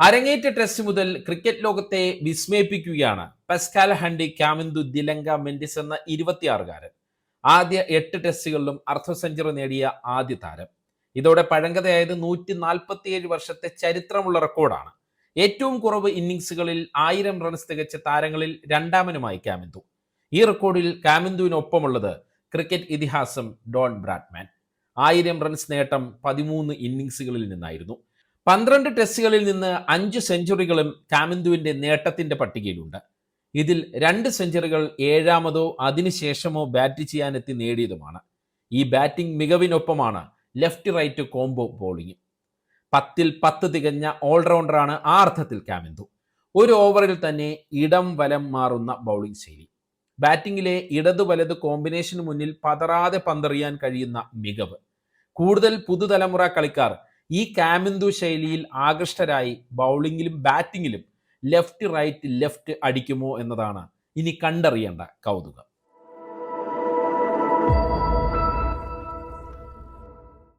അരങ്ങേറ്റ ടെസ്റ്റ് മുതൽ ക്രിക്കറ്റ് ലോകത്തെ വിസ്മയിപ്പിക്കുകയാണ് പെസ്കാൽ ഹണ്ടി ക്യാമിന്ദു ദിലങ്ക മെൻഡിസ് എന്ന ഇരുപത്തിയാറുകാരൻ. ആദ്യ എട്ട് ടെസ്റ്റുകളിലും അർദ്ധ സെഞ്ചുറി നേടിയ ആദ്യ താരം. ഇതോടെ പഴങ്കഥയായത് നൂറ്റി നാൽപ്പത്തിയേഴ് വർഷത്തെ ചരിത്രമുള്ള റെക്കോർഡാണ്. ഏറ്റവും കുറവ് ഇന്നിങ്സുകളിൽ ആയിരം റൺസ് തികച്ച താരങ്ങളിൽ രണ്ടാമനുമായി കാമിന്ദു. ഈ റെക്കോർഡിൽ കാമിന്ദുവിനൊപ്പമുള്ളത് ക്രിക്കറ്റ് ഇതിഹാസം ഡോൺ ബ്രാഡ്മാൻ. ആയിരം റൺസ് നേട്ടം പതിമൂന്ന് ഇന്നിങ്സുകളിൽ നിന്നായിരുന്നു. പന്ത്രണ്ട് ടെസ്റ്റുകളിൽ നിന്ന് അഞ്ച് സെഞ്ചുറികളും കാമിന്ദുവിന്റെ നേട്ടത്തിന്റെ പട്ടികയിലുണ്ട്. ഇതിൽ രണ്ട് സെഞ്ചുറികൾ ഏഴാമതോ അതിനുശേഷമോ ബാറ്റ് ചെയ്യാനെത്തി നേടിയതുമാണ്. ഈ ബാറ്റിംഗ് മികവിനൊപ്പമാണ് ലെഫ്റ്റ് റൈറ്റ് കോംബോ ബോളിംഗ്. പത്തിൽ പത്ത് തികഞ്ഞ ഓൾറൗണ്ടറാണ് ആ അർത്ഥത്തിൽ കാമിന്ദു ഒരു ഓവറിൽ തന്നെ ഇടം വലം മാറുന്ന ബൗളിംഗ് ശൈലി. ബാറ്റിംഗിലെ ഇടതു വലത് കോമ്പിനേഷന് മുന്നിൽ പതറാതെ പന്തെറിയാൻ കഴിയുന്ന മികവ്. കൂടുതൽ പുതുതലമുറ കളിക്കാർ ഈ കാമിന്ദു ശൈലിയിൽ ആകൃഷ്ടരായി ബൗളിങ്ങിലും ബാറ്റിങ്ങിലും ലെഫ്റ്റ് റൈറ്റ് ലെഫ്റ്റ് അടിക്കുമോ എന്നതാണ് ഇനി കണ്ടറിയേണ്ട കൗതുകം.